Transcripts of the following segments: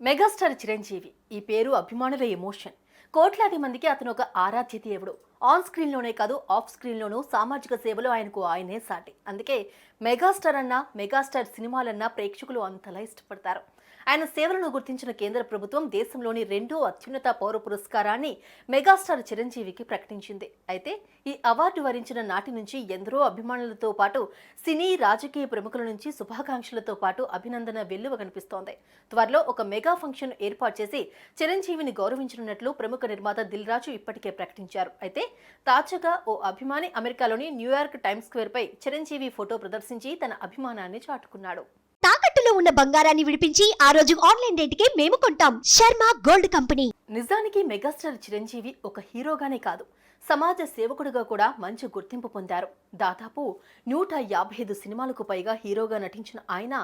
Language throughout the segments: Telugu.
మెగాస్టార్ చిరంజీవి. ఈ పేరు అభిమానుల ఎమోషన్. కోట్లాది మందికి అతను ఒక ఆరాధ్య దేవుడు ఆన్ స్క్రీన్లోనే కాదు ఆఫ్ స్క్రీన్లోనూ సామాజిక సేవలు ఆయనకు ఆయనే సాటి. అందుకే మెగాస్టార్ అన్నా మెగాస్టార్ సినిమాలన్నా ప్రేక్షకులు అంతలా ఇష్టపడతారు. ఆయన సేవలను గుర్తించిన కేంద్ర ప్రభుత్వం దేశంలోని రెండో అత్యున్నత పౌర పురస్కారాన్ని మెగాస్టార్ చిరంజీవికి ప్రకటించింది. అయితే ఈ అవార్డు వరించిన నాటి నుంచి ఎందరో అభిమానులతో పాటు సినీ రాజకీయ ప్రముఖుల నుంచి శుభాకాంక్షలతో పాటు అభినందన వెల్లువ కనిపిస్తోంది. త్వరలో ఒక మెగా ఫంక్షన్ ఏర్పాటు చేసి చిరంజీవిని గౌరవించనున్నట్లు ప్రముఖ నిర్మాత దిల్ రాజు ఇప్పటికే ప్రకటించారు. అయితే తాజాగా ఓ అభిమాని అమెరికాలోని న్యూయార్క్ టైమ్స్ స్క్వేర్ పై చిరంజీవి ఫోటో ప్రదర్శించి తన అభిమానాన్ని చాటుకున్నాడు. తాకట్టులో ఉన్న బంగారాన్ని విడిపించి ఆ రోజు ఆన్లైన్ రేటుకే మేము కొంటాం. Sharma gold company. నిజానికి మెగాస్టార్ చిరంజీవి ఒక హీరోగానే కాదు సమాజ సేవకుడిగా కూడా మంచి గుర్తింపు పొందారు. దాదాపు నూట యాభై ఐదు సినిమాలకు పైగా హీరోగా నటించిన ఆయన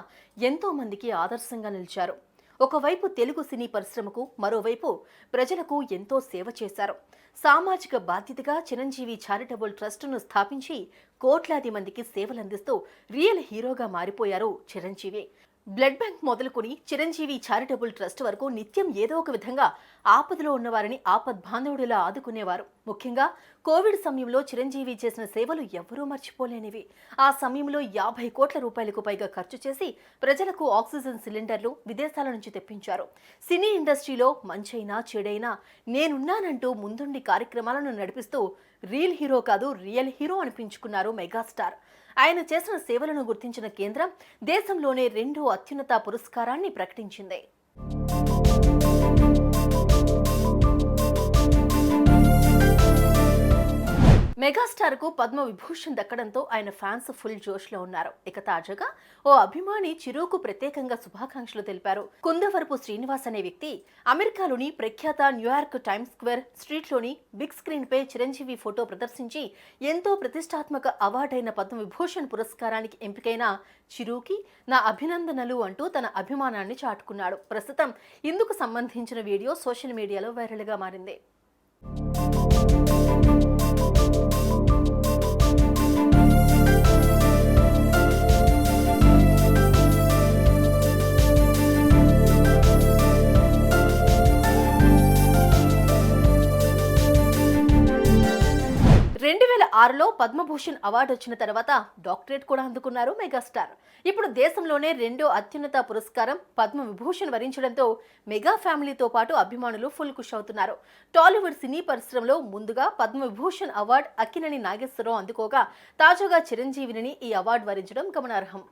ఎంతో మందికి ఆదర్శంగా నిలిచారు. ఒకవైపు తెలుగు సినీ పరిశ్రమకు మరోవైపు ప్రజలకు ఎంతో సేవ చేశారు. సామాజిక బాధ్యతగా చిరంజీవి చారిటబుల్ ట్రస్టును స్థాపించి కోట్లాది మందికి సేవలందిస్తూ రియల్ హీరోగా మారిపోయారు చిరంజీవి. బ్లడ్ బ్యాంక్ మొదలుకొని చిరంజీవి చారిటబుల్ ట్రస్ట్ వరకు నిత్యం ఏదో ఒక విధంగా ఆపదలో ఉన్నవారిని ఆపద్ బాంధవుడిలా ఆదుకునేవారు. ముఖ్యంగా కోవిడ్ సమయంలో చిరంజీవి చేసిన సేవలు ఎవ్వరూ మర్చిపోలేనివి. ఆ సమయంలో యాభై కోట్ల రూపాయలకు పైగా ఖర్చు చేసి ప్రజలకు ఆక్సిజన్ సిలిండర్లు విదేశాల నుంచి తెప్పించారు. సినీ ఇండస్ట్రీలో మంచైనా చెడైనా నేనున్నానంటూ ముందుండి కార్యక్రమాలను నడిపిస్తూ రీల్ హీరో కాదు రియల్ హీరో అనిపించుకున్నారు మెగాస్టార్. ఆయన చేసిన సేవలను గుర్తించిన కేంద్రం దేశంలోనే రెండో అత్యున్నత పురస్కారాన్ని ప్రకటించింది. మెగాస్టార్కు పద్మ విభూషణ్ దక్కడంతో ఆయన ఫ్యాన్స్ ఫుల్ జోష్లో ఉన్నారు. ఇక తాజాగా ఓ అభిమాని చిరుకు ప్రత్యేకంగా శుభాకాంక్షలు తెలిపారు. కుందవరపు శ్రీనివాస్ అనే వ్యక్తి అమెరికాలోని ప్రఖ్యాత న్యూయార్క్ టైమ్స్ స్క్వేర్ స్ట్రీట్లోని బిగ్ స్క్రీన్ పై చిరంజీవి ఫోటో ప్రదర్శించి ఎంతో ప్రతిష్టాత్మక అవార్డైన పద్మ విభూషణ్ పురస్కారానికి ఎంపికైన చిరుకి నా అభినందనలు అంటూ తన అభిమానాన్ని చాటుకున్నాడు. ప్రస్తుతం ఇందుకు సంబంధించిన వీడియో సోషల్ మీడియాలో వైరల్గా మారింది. ఆరులో పద్మభూషణ్ అవార్డు వచ్చిన తర్వాత డాక్టరేట్ కూడా అందుకున్నారు మెగాస్టార్. ఇప్పుడు దేశంలోనే రెండో అత్యున్నత పురస్కారం పద్మ విభూషణ్ వరించడంతో మెగా ఫ్యామిలీతో పాటు అభిమానులు ఫుల్ ఖుష్ అవుతున్నారు. టాలీవుడ్ సినీ పరిశ్రమలో ముందుగా పద్మ విభూషణ్ అవార్డు అక్కినేని నాగేశ్వరరావు అందుకోగా తాజాగా చిరంజీవిని ఈ అవార్డు వరించడం గమనార్హం.